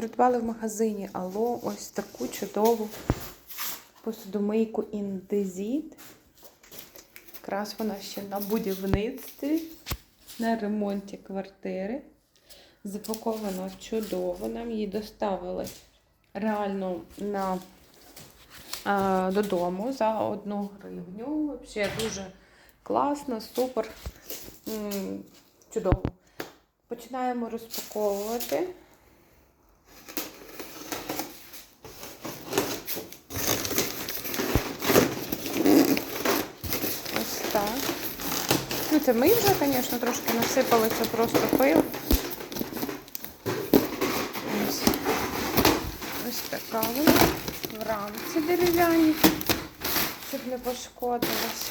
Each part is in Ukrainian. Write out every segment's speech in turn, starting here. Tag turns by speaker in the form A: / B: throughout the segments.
A: придбали в магазині Алло ось таку чудову посудомийку Індезіт. Якраз вона ще на будівництві, на ремонті квартири. Запакована чудово. Нам її доставили реально на, а, додому за одну гривню. Взагалі дуже класно, супер. М, Чудово. Починаємо розпаковувати. Ось так. Ну, це ми вже, звісно, трошки насипали, це просто пил. Ось, ось така вона. В рамці дерев'яній, щоб не пошкодилась.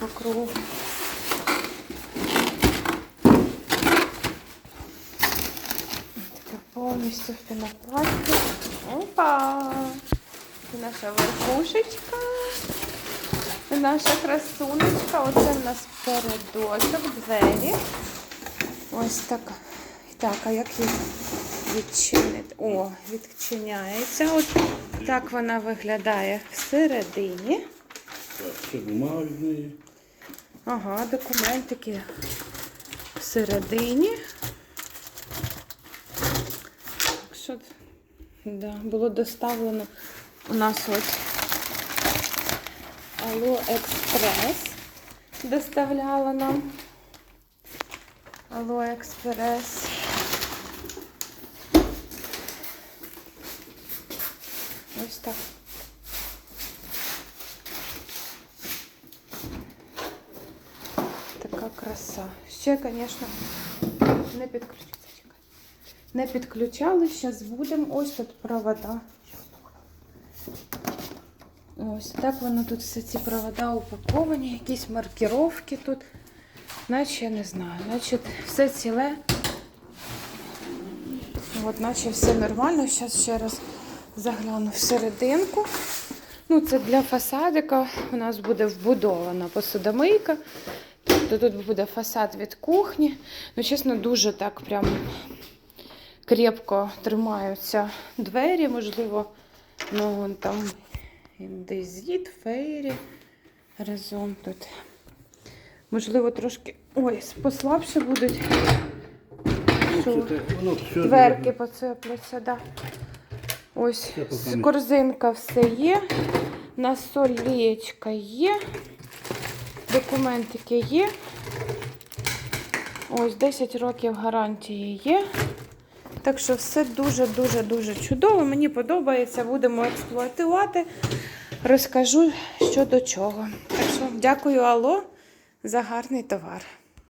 A: По кругу. Повністю в пінопласті. Опа! Це наша верхушечка. Наша красунечка. Оце в нас передочок, двері. Ось така. Так, а як її відчинити? О, відчиняється. От так вона виглядає всередині.
B: Так, це бумага від неї.
A: Ага, документики всередині. Так що да, було доставлено у нас ось Алло Експрес доставляла нам. Алло Експрес. Ось так. Така краса. Ще, звісно, не підключиться. Не підключали, зараз будемо. Ось тут провода. Ось так воно тут все ці провода упаковані, якісь маркіровки тут. Наче я не знаю, наче все ціле. От, наче все нормально. Зараз ще раз загляну всерединку. Ну, це для фасадика. У нас буде вбудована посудомийка. Тобто тут буде фасад від кухні. Ну, чесно, дуже так прям крепко тримаються двері, можливо, ну вон там індезіт, фейрі разом тут. Можливо, трошки ой, послабше будуть. Що?
B: Те- воно все
A: Дверки поцепляться, да. Ось корзинка все є. Насолічка є. Документики є. Ось 10 років гарантії є. Так що все дуже-дуже-дуже чудово. Мені подобається. Будемо експлуатувати. Розкажу, що до чого. Так що дякую, Алло, за гарний товар.